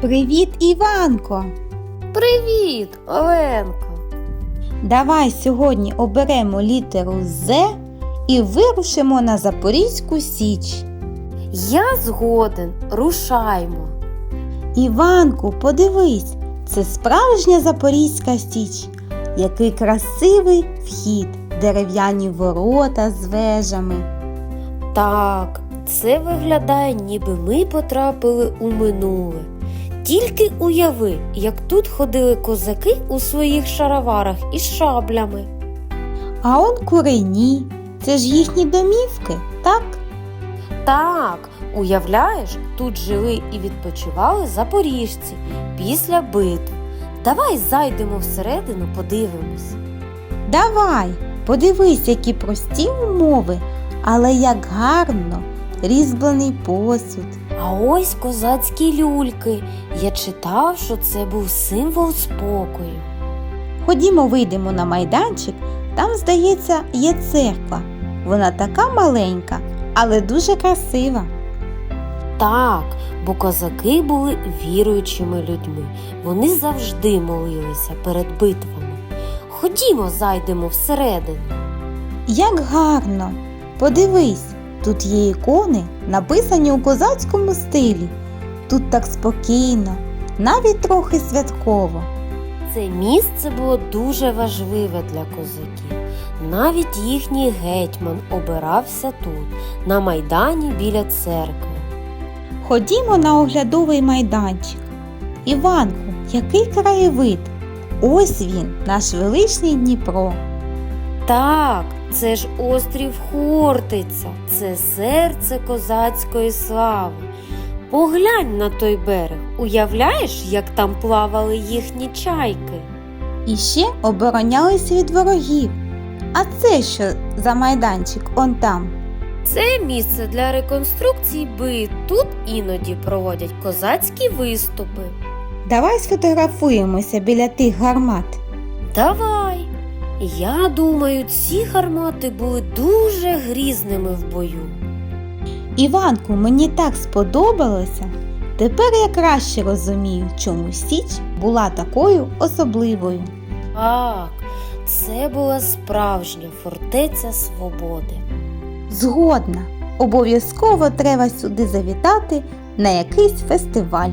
Привіт, Іванко! Привіт, Оленко. Давай сьогодні оберемо літеру З і вирушимо на Запорізьку Січ. Я згоден, рушаймо. Іванку, подивись, це справжня Запорізька Січ. Який красивий вхід, дерев'яні ворота з вежами. Так, це виглядає, ніби ми потрапили у минуле. Тільки уяви, як тут ходили козаки у своїх шароварах із шаблями. А он курені. Це ж їхні домівки, так? Так, уявляєш, тут жили і відпочивали запоріжці після битв. Давай зайдемо всередину, подивимось. Давай, подивись, які прості умови, але як гарно, різьблений посуд. А ось козацькі люльки. Я читав, що це був символ спокою. Ходімо, вийдемо на майданчик, там, здається, є церква. Вона така маленька, але дуже красива. Так, бо козаки були віруючими людьми. Вони завжди молилися перед битвами. Ходімо, зайдемо всередину. Як гарно! Подивись, тут є ікони, написані у козацькому стилі. Тут так спокійно, навіть трохи святково. Це місце було дуже важливе для козаків. Навіть їхній гетьман обирався тут, на майдані біля церкви. Ходімо на оглядовий майданчик. Іванку, який краєвид! Ось він, наш величний Дніпро. Так, це ж острів Хортиця, це серце козацької слави. Поглянь на той берег, уявляєш, як там плавали їхні чайки? І ще оборонялися від ворогів. А це що за майданчик он там? Це місце для реконструкції бит. Тут іноді проводять козацькі виступи. Давай сфотографуємося біля тих гармат. Давай. Я думаю, ці гармати були дуже грізними в бою. Іванку, мені так сподобалося. Тепер я краще розумію, чому Січ була такою особливою. Так, це була справжня фортеця свободи. Згодна! Обов'язково треба сюди завітати на якийсь фестиваль.